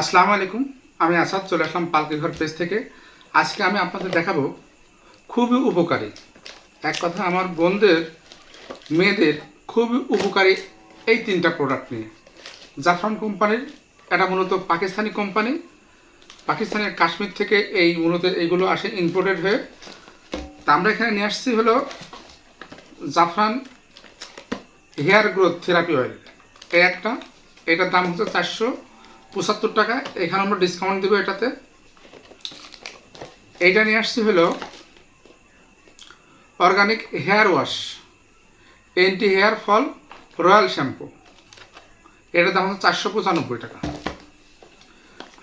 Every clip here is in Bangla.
আসসালামু আলাইকুম, আমি আসাদ, চলে আসলাম পালকি ঘর পেজ থেকে। আজকে আমি আপনাদের দেখাবো, খুবই উপকারী। এক কথা, আমার বোনদের, মেয়েদের খুবই উপকারী এই তিনটা প্রোডাক্ট নিয়ে। জাফরান কোম্পানির, এটা মূলত পাকিস্তানি কোম্পানি। পাকিস্তানের কাশ্মীর থেকে এই মূলত এইগুলো আসে ইম্পোর্টেড হয়ে। তা আমরা এখানে নিয়ে আসছি হলো জাফরান হেয়ার গ্রোথ থেরাপি অয়েল। এই একটা, এটার দাম হচ্ছে চারশো। পঁচাত্তর টাকা। এখানে আমরা ডিসকাউন্ট দেবো এটাতে। এইটা নিয়ে আসছি হলো organic hair wash anti hair fall royal shampoo এটার দাম হচ্ছে চারশো পঁচানব্বই টাকা।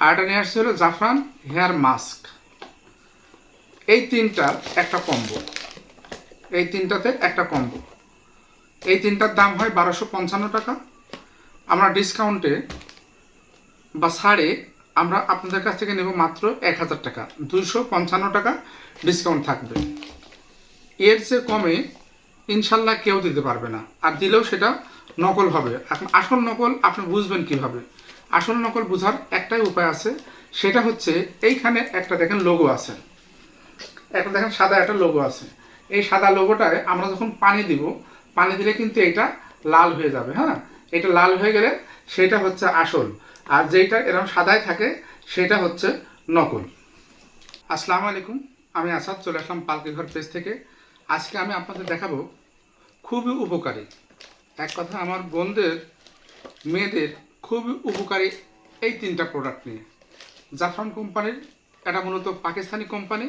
আর এটা নিয়ে আসছি হলো জাফরান হেয়ার মাস্ক এই তিনটার একটা কম্বো এই তিনটাতে একটা কম্বো এই তিনটার দাম হয় বারোশো পঞ্চান্ন টাকা। আমরা ডিসকাউন্টে বা ছাড়ে আমরা আপনাদের কাছ থেকে নেব মাত্র এক হাজার টাকা। দুইশো পঞ্চান্ন টাকা ডিসকাউন্ট থাকবে। এর চেয়ে কমে ইনশাল্লাহ কেউ দিতে পারবে না। আর দিলেও সেটা নকল হবে। আসল নকল আপনি বুঝবেন কীভাবে? আসল নকল বোঝার একটাই উপায় আছে, সেটা হচ্ছে এইখানে একটা দেখেন লোগো আছে। একটা দেখেন সাদা একটা লোগো আছে। এই সাদা লোগোটায় আমরা যখন পানি দিব, পানি দিলে কিন্তু এটা লাল হয়ে যাবে হ্যাঁ? এটা লাল হয়ে গেলে সেটা হচ্ছে আসল। আর যেটা এরকম সাদায় থাকে, সেটা হচ্ছে নকল। আসসালামু আলাইকুম, আমি আসাদ, চলে আসলাম পালকি ঘর পেজ থেকে। আজকে আমি আপনাদের দেখাবো খুবই উপকারী। এক কথা, আমার বোনদের, মেয়েদের খুবই উপকারী এই তিনটা প্রোডাক্ট নিয়ে। জাফরান কোম্পানির, এটা মূলত পাকিস্তানি কোম্পানি।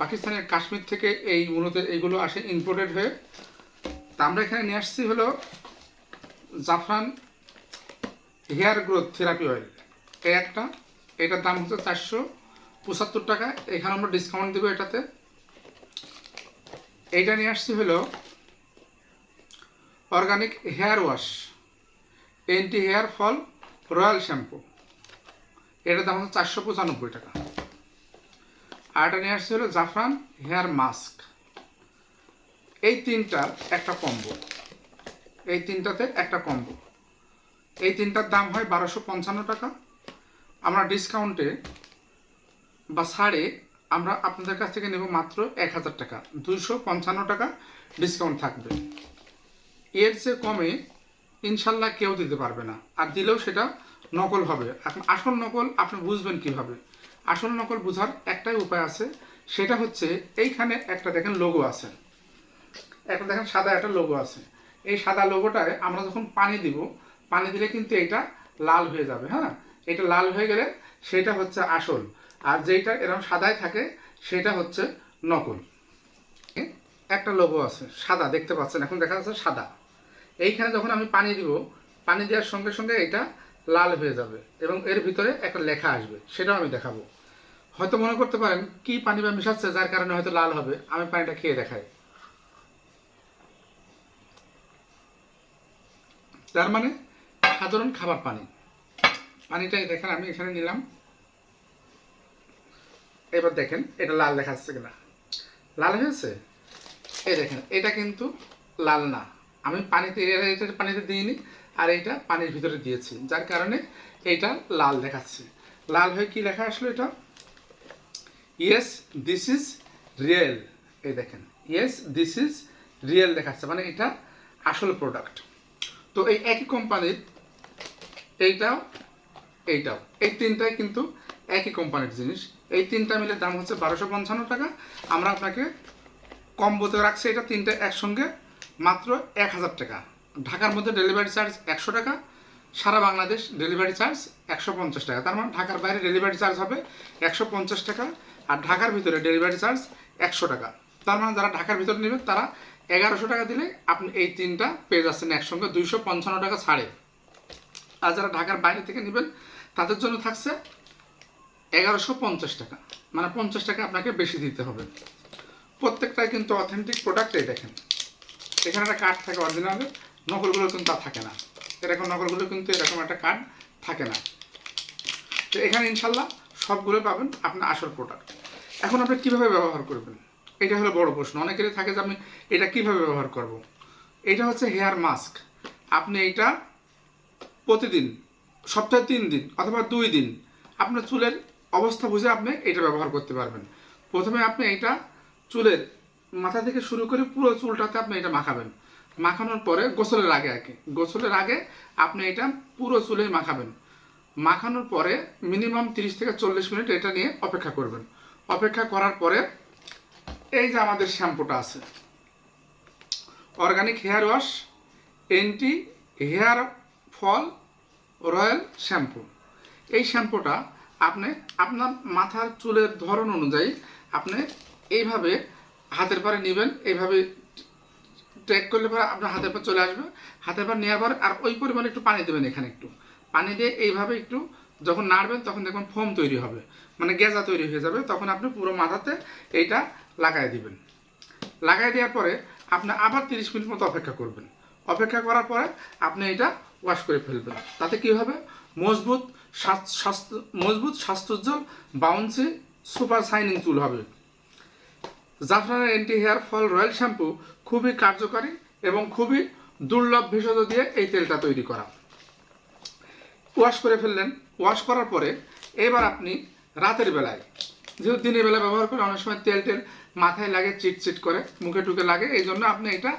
পাকিস্তানের কাশ্মীর থেকে এই মূলত এইগুলো আসে ইম্পোর্টেড হয়ে। তা আমরা এখানে নিয়ে আসছি হলো জাফরান হেয়ার গ্রোথ থেরাপি অয়েল এই একটা, এটার দাম হচ্ছে চারশো পঁচাত্তর টাকা। এখানে আমরা ডিসকাউন্ট দেবো এটাতে। এইটা নিয়ে আসছি হলো organic hair wash anti hair fall royal shampoo এটার দাম হচ্ছে চারশো পঁচানব্বই টাকা। আর এটা নিয়ে আসছি হলো জাফরান হেয়ার মাস্ক এই তিনটার একটা কম্বো এই তিনটাতে একটা কম্বো এই তিনটার দাম হয় বারোশো পঞ্চান্ন টাকা। আমরা ডিসকাউন্টে বা ছাড়ে আমরা আপনাদের কাছ থেকে নেব মাত্র এক হাজার টাকা। দুইশো পঞ্চান্ন টাকা ডিসকাউন্ট থাকবে। এর চেয়ে কমে ইনশাল্লাহ কেউ দিতে পারবে না। আর দিলেও সেটা নকল হবে। আসল নকল আপনি বুঝবেন কীভাবে? আসল নকল বোঝার একটাই উপায় আছে। সেটা হচ্ছে এইখানে একটা দেখেন লোগো আছে। একটা দেখেন সাদা একটা লোগো আছে। এই সাদা লোগোটায় আমরা যখন পানি দিব পানি দিলে কিন্তু এটা লাল হয়ে যাবে হ্যাঁ? এটা লাল হয়ে গেলে সেটা হচ্ছে আসল। আর যেটা এরকম সাদায় থাকে, সেটা হচ্ছে নকল। একটা লোগো আছে, সাদা, দেখতে পাচ্ছেন? এখন দেখা যাচ্ছে সাদা। এইখানে যখন আমি পানি দিব, পানি দেওয়ার সঙ্গে সঙ্গে এটা লাল হয়ে যাবে এবং এর ভিতরে একটা লেখা আসবে, সেটাও আমি দেখাবো। হয়তো মনে করতে পারেন, কি পানি বা মিশাচ্ছে, যার কারণে হয়তো লাল হবে, আমি পানিটা খেয়ে দেখাই। তার মানে সাধারণ খাবার পানি। পানিটাই দেখেন, আমি এখানে নিলাম। এবার দেখেন, এটা লাল দেখাচ্ছে কিনা। লাল হয়েছে এই দেখেন, এটা কিন্তু লাল না। আমি পানিতে এটা পানিতে দিইনি, আর এইটা পানির ভিতরে দিয়েছি, যার কারণে এইটা লাল দেখাচ্ছে। লাল হয়ে কি লেখা আসলো এটা? ইয়েস দিস ইজ রিয়েল এই দেখেন ইয়েস দিস ইজ রিয়েল দেখাচ্ছে মানে এটা আসল প্রোডাক্ট তো এই একই কোম্পানির এইটাও এইটাও। এই তিনটাই কিন্তু একই কোম্পানির জিনিস। এই তিনটা মিলে দাম হচ্ছে বারোশো পঞ্চান্ন টাকা। আমরা আপনাকে কম কম্বোতে রাখছি, এটা তিনটে একসঙ্গে মাত্র এক হাজার টাকা। ঢাকার মধ্যে ডেলিভারি চার্জ একশো টাকা, সারা বাংলাদেশ ডেলিভারি চার্জ একশো পঞ্চাশ টাকা। তার মানে ঢাকার বাইরে ডেলিভারি চার্জ হবে একশো পঞ্চাশ টাকা, আর ঢাকার ভিতরে ডেলিভারি চার্জ একশো টাকা। তার মানে যারা ঢাকার ভিতরে নেবেন, তারা এগারোশো টাকা দিলে আপনি এই তিনটা পেয়ে যাচ্ছেন একসঙ্গে দুইশো পঞ্চান্ন টাকা ছাড়ে। আর যারা ঢাকার বাইরে থেকে নেবেন, তাদের জন্য থাকছে এগারোশো পঞ্চাশ টাকা। মানে পঞ্চাশ টাকা আপনাকে বেশি দিতে হবে। প্রত্যেকটাই কিন্তু অথেন্টিক প্রোডাক্টই দেখেন। এখানে একটা কার্ড থাকে অরিজিনালে নকলগুলো কিন্তু তা থাকে না। এরকম নকলগুলো কিন্তু এরকম একটা কার্ড থাকে না। তো এখানে ইনশাল্লাহ সবগুলো পাবেন আপনার আসল প্রোডাক্ট এখন আপনি কীভাবে ব্যবহার করবেন? এটা হলো বড় প্রশ্ন। অনেকেরই থাকে যে আমি এটা কীভাবে ব্যবহার করব। এটা হচ্ছে হেয়ার মাস্ক আপনি এইটা প্রতিদিন, সপ্তাহে তিন দিন অথবা দুই দিন আপনার চুলের অবস্থা বুঝে আপনি এটা ব্যবহার করতে পারবেন। প্রথমে আপনি এটা চুলের মাথা থেকে শুরু করে পুরো চুলটাতে আপনি এটা মাখাবেন। মাখানোর পরে গোসলের আগে কি। গোসলের আগে আপনি এটা পুরো চুলে মাখাবেন। মাখানোর পরে মিনিমাম তিরিশ থেকে চল্লিশ মিনিট এটা নিয়ে অপেক্ষা করবেন। অপেক্ষা করার পরে এই যে আমাদের শ্যাম্পুটা আছে। Organic hair wash anti hair fall royal shampoo. এই শ্যাম্পুটা আপনি আপনার মাথার চুলের ধরন অনুযায়ী আপনি এইভাবে হাতের পরে নেবেন, এইভাবে ট্র্যাক করলে পরে আপনার হাতের পর চলে আসবে। হাতের পর নেওয়ার পর আর ওই পরিমাণে একটু পানি দেবেন এখানে একটু। পানি দিয়ে এইভাবে একটু যখন নাড়বেন তখন দেখবেন ফোম তৈরি হবে মানে গেজা তৈরি হয়ে যাবে। তখন আপনি পুরো মাথাতে এইটা লাগাই দিবেন। লাগাই দেওয়ার পরে আপনি আবার তিরিশ মিনিট মতো অপেক্ষা করবেন। অপেক্ষা করার পরে আপনি এটা ওয়াশ করে ফেলবেন তাতে কি হবে? মজবুত স্বাস্থ্য মজবুত স্বাস্থ্যোজ্জ্বল বাউন্সি সুপার শাইনিং চুল হবে। জাফরানের anti hair fall royal shampoo খুবই কার্যকারী এবং খুবই দুর্লভ ভেষজ দিয়ে এই তেলটা তৈরি করা। ওয়াশ করে ফেললেন। ওয়াশ করার পরে এবার আপনি রাতের বেলায় যেহেতু দিনের বেলা ব্যবহার করে অনেক সময় তেল টেল মাথায় লাগে চিটচিট করে, মুখে টুকে লাগে, এই জন্য আপনি এটা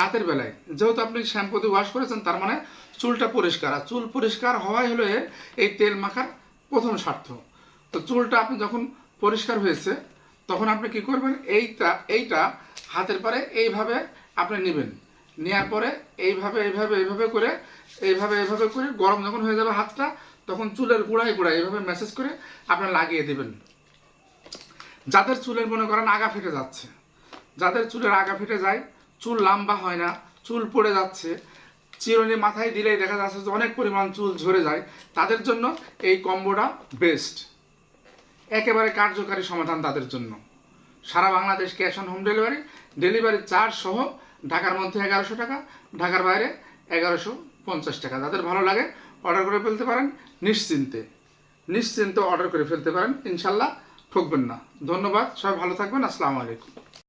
রাতের বেলায়, যেহেতু আপনি শ্যাম্পু দিয়ে ওয়াশ করেছেন, তার মানে চুলটা পরিষ্কার। আর চুল পরিষ্কার হওয়াই হলো এই তেল মাখার প্রথম স্বার্থ। তো চুলটা আপনি যখন পরিষ্কার হয়েছে, তখন আপনি কি করবেন? এইটা এইটা হাতের পরে এইভাবে আপনি নেবেন। নেওয়ার পরে এইভাবে এইভাবে এইভাবে করে, এইভাবে এইভাবে করে গরম যখন হয়ে যাবে হাতটা, তখন চুলের গোড়ায় গোড়ায় এইভাবে মেসেজ করে আপনি লাগিয়ে দেবেন। যাদের চুলের, মনে করেন, আগা ফেটে যাচ্ছে। যাদের চুলের আগা ফেটে যায়, চুল লম্বা হয় না, চুল পড়ে যাচ্ছে। চিরুনি মাথায় দিলেই দেখা যাচ্ছে যে অনেক পরিমাণ চুল ঝরে যায়। তাদের জন্য এই কম্বোটা বেস্ট। একেবারে কার্যকারী সমাধান তাদের জন্য। সারা Bangladesh cash on home delivery. Delivery charge সহ ঢাকার মধ্যে এগারোশো টাকা, ঢাকার বাইরে এগারোশো পঞ্চাশ টাকা। যাদের ভালো লাগে, অর্ডার করে ফেলতে পারেন, নিশ্চিন্তে। নিশ্চিন্তে অর্ডার করে ফেলতে পারেন, ইনশাল্লাহ। ঠকবেন না। ধন্যবাদ সবাই ভালো থাকবেন আসসালামু আলাইকুম।